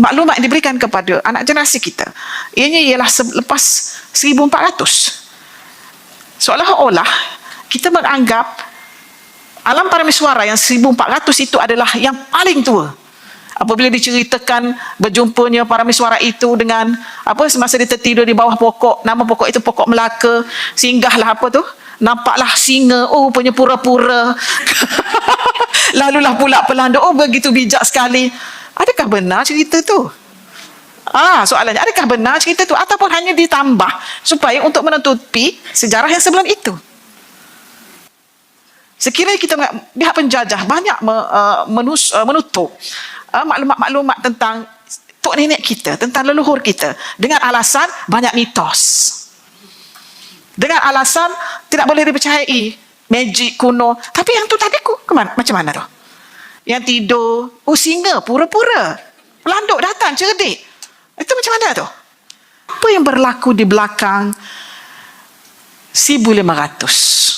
maklumat yang diberikan kepada anak generasi kita. Ianya ialah selepas 1400. Seolah-olah kita menganggap alam parameswara yang 1400 itu adalah yang paling tua. Apabila diceritakan berjumpanya parameswara itu dengan apa semasa dia tertidur di bawah pokok, nama pokok itu pokok Melaka, singgahlah apa tu? Nampaklah singa, oh punya pura-pura. Lalulah pula pelanda, oh begitu bijak sekali. Adakah benar cerita tu? Ah, soalannya adakah benar cerita tu ataupun hanya ditambah supaya untuk menutupi sejarah yang sebelum itu? Sekiranya kita pihak penjajah banyak uh, uh, menutup uh, maklumat-maklumat tentang tok nenek kita, tentang leluhur kita dengan alasan banyak mitos. Dengan alasan tidak boleh dipercayai, magic kuno. Tapi yang tu tadi ku kemana? Macam mana tu? Yang tidur, oh singa, pura-pura. Pelanduk datang, cerdik. Itu macam mana tu? Apa yang berlaku di belakang 1500?